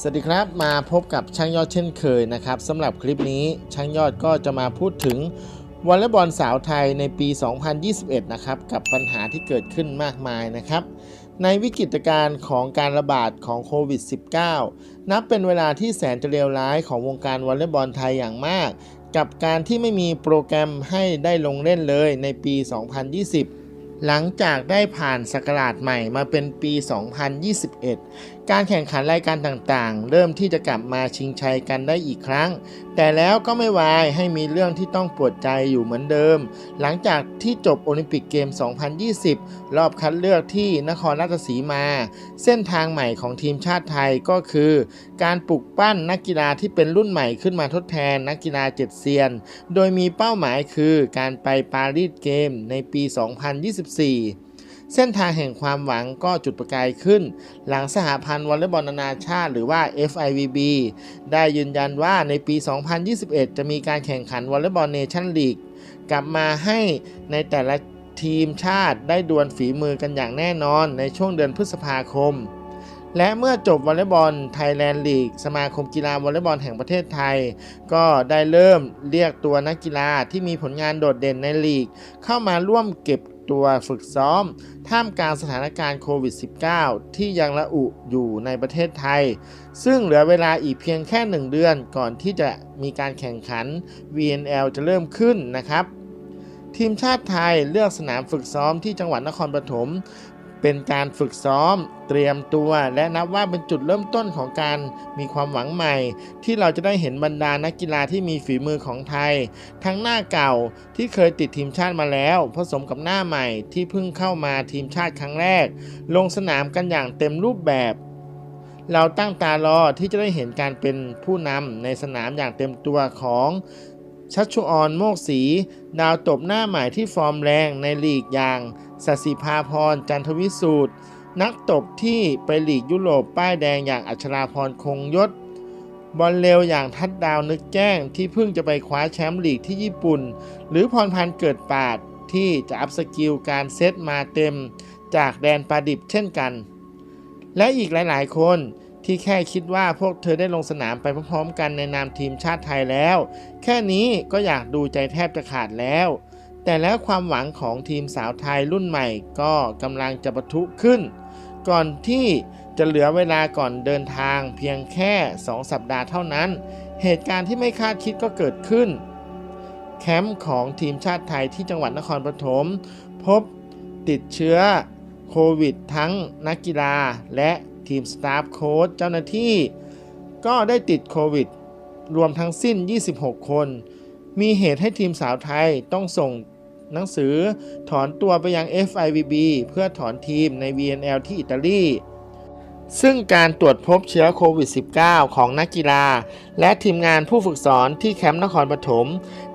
สวัสดีครับมาพบกับช่างยอดเช่นเคยนะครับสำหรับคลิปนี้ช่างยอดก็จะมาพูดถึงวอลเลย์บอลสาวไทยในปี 2021 นะครับกับปัญหาที่เกิดขึ้นมากมายนะครับ ในวิกฤตการณ์ของการระบาดของโควิด -19 นับเป็นเวลาที่แสนจะเลวร้ายของวงการวอลเลย์บอลไทยอย่างมาก กับการที่ไม่มีโปรแกรมให้ได้ลงเล่นเลยในปี 2020หลังจากได้ผ่านสกราชใหม่มาเป็นปี 2021 การแข่งขันรายการต่างๆ เริ่มที่จะกลับมาชิงชัยกันได้อีกครั้ง แต่แล้วก็ไม่วายให้มีเรื่องที่ต้องปวดใจอยู่เหมือนเดิม หลังจากที่จบโอลิมปิกเกม 2020 รอบคัดเลือกที่นครราชสีมา เส้นทางใหม่ของทีมชาติไทยก็คือ การปลุกปั้นนักกีฬาที่เป็นรุ่นใหม่ขึ้นมาทดแทนนักกีฬาเจ็ดเซียน โดยมีเป้าหมายคือการไปปารีสเกมในปี 2024 เส้นทางแห่งความหวังก็จุดประกายขึ้น หลังสหพันธ์วอลเลย์บอลนานาชาติหรือว่า FIVB ได้ยืนยันว่าในปี 2021 จะมีการแข่งขันวอลเลย์บอลเนชั่นลีกกลับมาให้ในแต่ละทีมชาติได้ดวลฝีมือกันอย่างแน่นอนในช่วงเดือนพฤษภาคม และเมื่อจบวอลเลย์บอลไทยแลนด์ลีกสมาคมกีฬาวอลเลย์บอลแห่งประเทศไทย ก็ได้เริ่มเรียกตัวนักกีฬาที่มีผลงานโดดเด่นในลีก เข้ามาร่วมเก็บตัวฝึกซ้อม ท่ามกลางสถานการณ์โควิด -19 ที่ยังระอุอยู่ในประเทศไทย ซึ่งเหลือเวลาอีกเพียงแค่ 1 เดือนก่อนที่จะมีการแข่งขัน VNL จะเริ่มขึ้นนะครับ ทีมชาติไทยเลือกสนามฝึกซ้อมที่จังหวัดนครปฐม เป็นการฝึกซ้อมเตรียมตัว และนับว่าเป็นจุดเริ่มต้นของการมีความหวังใหม่ ที่เราจะได้เห็นบรรดานักกีฬาที่มีฝีมือของไทย ทั้งหน้าเก่าที่เคยติดทีมชาติมาแล้ว ผสมกับหน้าใหม่ที่เพิ่งเข้ามาทีมชาติครั้งแรก ลงสนามกันอย่างเต็มรูปแบบเราตั้งตารอที่จะได้เห็นการเป็นผู้นำในสนามอย่างเต็มตัวของชัชชุออนโมกศีดาวตบหน้าใหม่ที่ฟอร์มแรงในลีกอย่าง สสิภาพรจันทวิสูตร นักตบที่ไปหลีกยุโรปป้ายแดงอย่างอัชราพรคงยศ บอลเร็วอย่างทัดดาวนึกแจ้งที่เพิ่งจะไปคว้าแชมป์ลีกที่ญี่ปุ่น หรือพรพันธ์เกิดปาดที่จะอัพสกิลการเซตมาเต็มจากแดนปาดิบเช่นกัน และอีกหลายๆ คนที่แค่คิดว่าพวกเธอได้ลงสนามไปพร้อมๆ กันในนามทีมชาติไทยแล้ว แค่นี้ก็อยากดูใจแทบจะขาดแล้ว แต่แล้วความหวังของทีมสาวไทยรุ่นใหม่ก็กำลังจะปะทุขึ้น ก่อนที่จะเหลือเวลาก่อนเดินทางเพียงแค่ 2 สัปดาห์เท่านั้น เหตุการณ์ที่ไม่คาดคิดก็เกิดขึ้น แคมป์ของทีมชาติไทยที่จังหวัดนครปฐมพบติดเชื้อโควิดทั้งนักกีฬาและทีมสตาฟโค้ชเจ้าหน้าที่ ก็ได้ติดโควิด รวมทั้งสิ้น 26 คน มีเหตุให้ทีมสาวไทยต้องส่ง หนังสือถอนตัวไปยัง FIVB เพื่อถอนทีมใน VNL ที่อิตาลี ซึ่งการตรวจพบเชื้อโควิด -19 ของนักกีฬา และทีมงานผู้ฝึกสอนที่แคมป์นครปฐม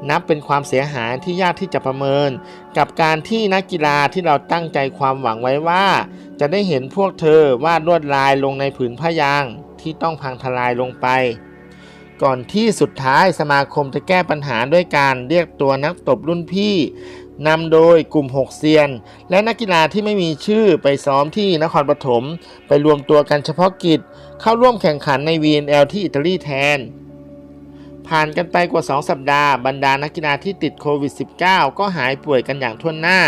นับเป็นความเสียหายที่ยากที่จะประเมิน กับการที่นักกีฬาที่เราตั้งใจความหวังไว้ว่า จะได้เห็นพวกเธอวาดลวดลายลงในผืนผ้ายางที่ต้องพังทลายลงไป ก่อนที่สุดท้ายสมาคมจะแก้ปัญหาด้วยการเรียกตัวนักตบรุ่นพี่นำโดยกลุ่ม 6เซียน และนักกีฬาที่ไม่มีชื่อไปซ้อมที่นครปฐมไปรวมตัวกันเฉพาะกิจ เข้าร่วมแข่งขันใน VNL ที่อิตาลีแทน ผ่านกันไปกว่า 2 สัปดาห์ บรรดานักกีฬาที่ติดโควิด -19 ก็หายป่วยกันอย่างทั่วหน้า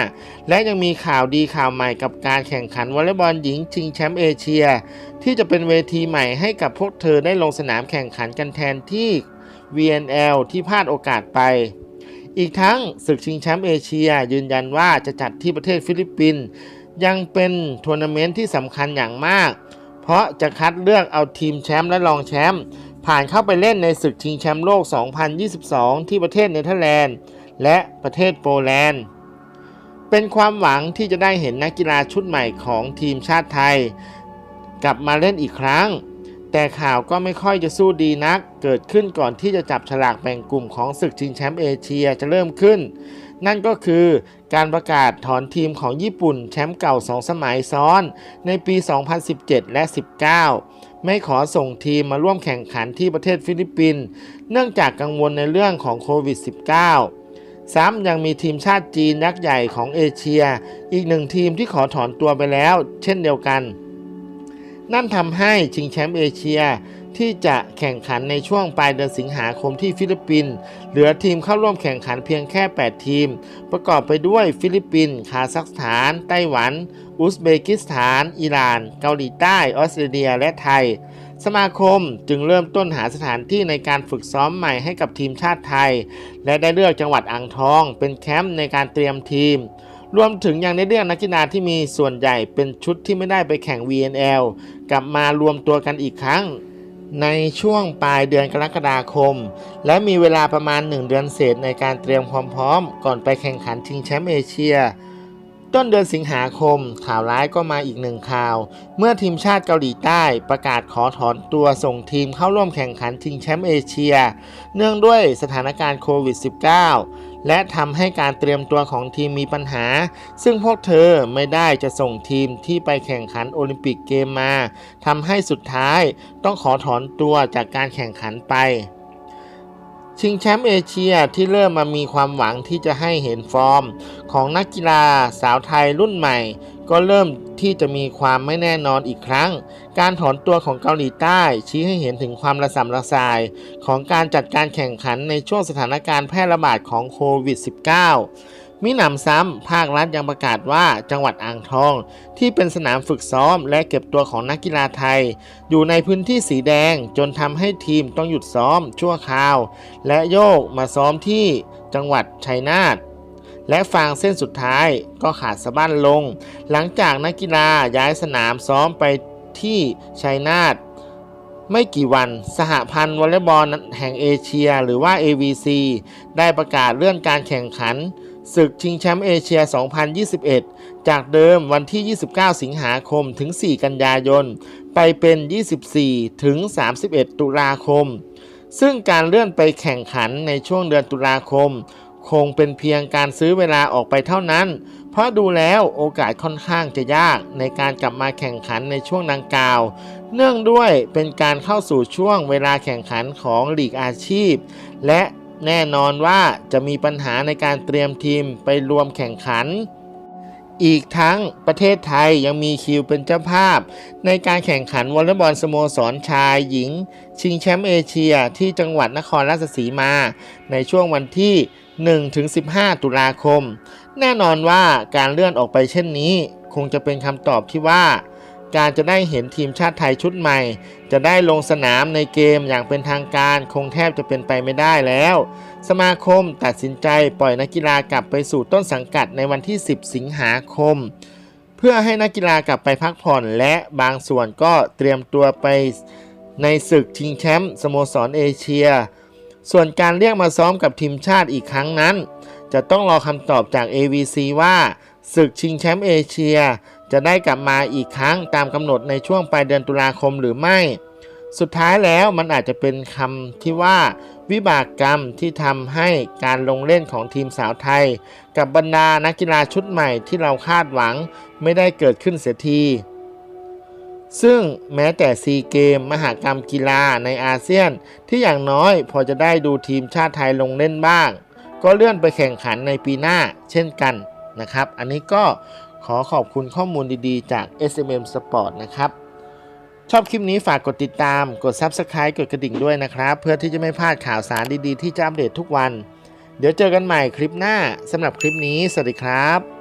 และยังมีข่าวดีข่าวใหม่กับการแข่งขันวอลเลย์บอลหญิงชิงแชมป์เอเชีย ที่จะเป็นเวทีใหม่ให้กับพวกเธอได้ลงสนามแข่งขันกันแทนที่ VNL ที่พลาดโอกาสไป อีกทั้งศึกชิงแชมป์เอเชีย ยืนยันว่าจะจัดที่ประเทศฟิลิปปินส์ยังเป็นทัวร์นาเมนต์ที่สำคัญอย่างมาก เพราะจะคัดเลือกเอาทีมแชมป์และรองแชมป์ ผ่านเข้าไปเล่นในศึกชิงแชมป์โลก 2022 ที่ประเทศเนเธอร์แลนด์ และประเทศโปแลนด์ เป็นความหวังที่จะได้เห็นนักกีฬาชุดใหม่ของทีมชาติไทย กลับมาเล่นอีกครั้ง แต่ข่าวก็ไม่ค่อยจะสู้ดีนัก เกิดขึ้นก่อนที่จะจับฉลากแบ่งกลุ่มของศึกชิงแชมป์เอเชียจะเริ่มขึ้น นั่นก็คือการประกาศถอนทีมของญี่ปุ่นแชมป์เก่า 2 สมัยซ้อน ในปี 2017 และ 19 ไม่ขอส่งทีมมาร่วมแข่งขันที่ประเทศฟิลิปปินส์เนื่องจากกังวลในเรื่องของโควิด -19 ซ้ำยังมีทีมชาติจีนยักษ์ใหญ่ของเอเชีย อีกหนึ่งทีมที่ขอถอนตัวไปแล้ว เช่นเดียวกัน นั่นทำให้ชิงแชมป์เอเชีย ที่จะแข่งขันในช่วงปลายเดือนสิงหาคมที่ฟิลิปปินส์เหลือทีมเข้าร่วมแข่งขันเพียงแค่ 8 ทีม ประกอบไปด้วยฟิลิปปินส์คาซัคสถาน ไต้หวัน อุซเบกิสถาน อิหร่าน เกาหลีใต้ ออสเตรเลีย และไทย สมาคมจึงเริ่มต้นหาสถานที่ในการฝึกซ้อมใหม่ให้กับทีมชาติไทย และได้เลือกจังหวัดอ่างทอง เป็นแคมป์ในการเตรียมทีมรวมถึงยังได้เรียกนักกีฬาที่มีส่วนใหญ่เป็นชุดที่ไม่ได้ไปแข่ง VNL กลับมารวมตัวกันอีกครั้ง ในช่วงปลายเดือนกรกฎาคม และมีเวลาประมาณ 1 เดือนเศษในการเตรียมความพร้อม ก่อนไปแข่งขันชิงแชมป์เอเชีย ต้นเดือนสิงหาคม ข่าวร้ายก็มาอีกหนึ่งข่าว เมื่อทีมชาติเกาหลีใต้ประกาศขอถอนตัวส่งทีมเข้าร่วมแข่งขันชิงแชมป์เอเชีย เนื่องด้วยสถานการณ์โควิด -19 และทำให้การเตรียมตัวของทีมมีปัญหา ซึ่งพวกเธอไม่ได้จะส่งทีมที่ไปแข่งขันโอลิมปิกเกมมาทำให้สุดท้ายต้องขอถอนตัวจากการแข่งขันไป ชิงแชมป์เอเชียที่เริ่มมามีความหวังที่จะให้เห็นฟอร์ม ของนักกีฬาสาวไทยรุ่นใหม่ ก็เริ่มที่จะมีความไม่แน่นอนอีกครั้ง การถอนตัวของเกาหลีใต้ ชี้ให้เห็นถึงความระสำระสายของการจัดการแข่งขันในช่วงสถานการณ์แพร่ระบาดของโควิด -19 มิหนำซ้ำ ภาครัฐยังประกาศว่าจังหวัดอ่างทอง ที่เป็นสนามฝึกซ้อมและเก็บตัวของนักกีฬาไทย อยู่ในพื้นที่สีแดงจนทำให้ทีมต้องหยุดซ้อมชั่วคราว และโยกมาซ้อมที่จังหวัดชัยนาท และฟางเส้นสุดท้ายก็ขาดสะบั้นลง หลังจากนักกีฬาย้ายสนามซ้อมไปที่ชัยนาทไม่กี่วันสหพันธ์วอลเลย์บอลแห่งเอเชียหรือว่า AVC ได้ประกาศเลื่อนการแข่งขันศึกชิงแชมป์เอเชีย 2021 จากเดิมวันที่ 29 สิงหาคมถึง 4 กันยายน ไปเป็น 24 ถึง 31 ตุลาคม ซึ่งการเลื่อนไปแข่งขันในช่วงเดือนตุลาคม คงเป็นเพียงการซื้อเวลาออกไปเท่านั้น เพราะดูแล้วโอกาสค่อนข้างจะยากในการกลับมาแข่งขันในช่วงดังกล่าว เนื่องด้วยเป็นการเข้าสู่ช่วงเวลาแข่งขันของลีกอาชีพ และแน่นอนว่าจะมีปัญหาในการเตรียมทีมไปรวมแข่งขัน อีกทั้งประเทศไทยยังมีคิวเป็นเจ้าภาพ ในการแข่งขันวอลเลย์บอลสโมสรชายหญิง ชิงแชมป์เอเชียที่จังหวัดนครราชสีมา ในช่วงวันที่ 1-15 ตุลาคม แน่นอนว่าการเลื่อนออกไปเช่นนี้ คงจะเป็นคำตอบที่ว่า การจะได้เห็นทีมชาติไทยชุดใหม่ จะได้ลงสนามในเกมอย่างเป็นทางการคงแทบจะเป็นไปไม่ได้แล้ว สมาคมตัดสินใจปล่อยนักกีฬากลับไปสู่ต้นสังกัดในวันที่ 10 สิงหาคม เพื่อให้นักกีฬากลับไปพักผ่อนและบางส่วนก็เตรียมตัวไปในศึกชิงแชมป์สโมสรเอเชีย ส่วนการเรียกมาซ้อมกับทีมชาติอีกครั้งนั้น จะต้องรอคำตอบจาก AVC ว่าศึกชิงแชมป์เอเชีย จะได้กลับมาอีกครั้งตามกำหนดในช่วงปลายเดือนตุลาคมหรือไม่ สุดท้ายแล้วมันอาจจะเป็นคำที่ว่า วิบากกรรมที่ทำให้การลงเล่นของทีมสาวไทย กับบรรดานักกีฬาชุดใหม่ที่เราคาดหวังไม่ได้เกิดขึ้นเสียทีซึ่งแม้แต่ซีเกม มหากรรมกีฬาในอาเซียน ที่อย่างน้อยพอจะได้ดูทีมชาติไทยลงเล่นบ้าง ก็เลื่อนไปแข่งขันในปีหน้าเช่นกันนะครับ อันนี้ก็ ขอขอบคุณข้อมูลดีๆ จาก SMM Sport นะครับ ชอบคลิปนี้ฝากกดติดตาม กด Subscribe กดกระดิ่งด้วยนะครับ เพื่อที่จะไม่พลาดข่าวสารดีๆ ที่จะอัปเดตทุกวัน เดี๋ยวเจอกันใหม่คลิปหน้าสำหรับคลิปนี้ สวัสดีครับ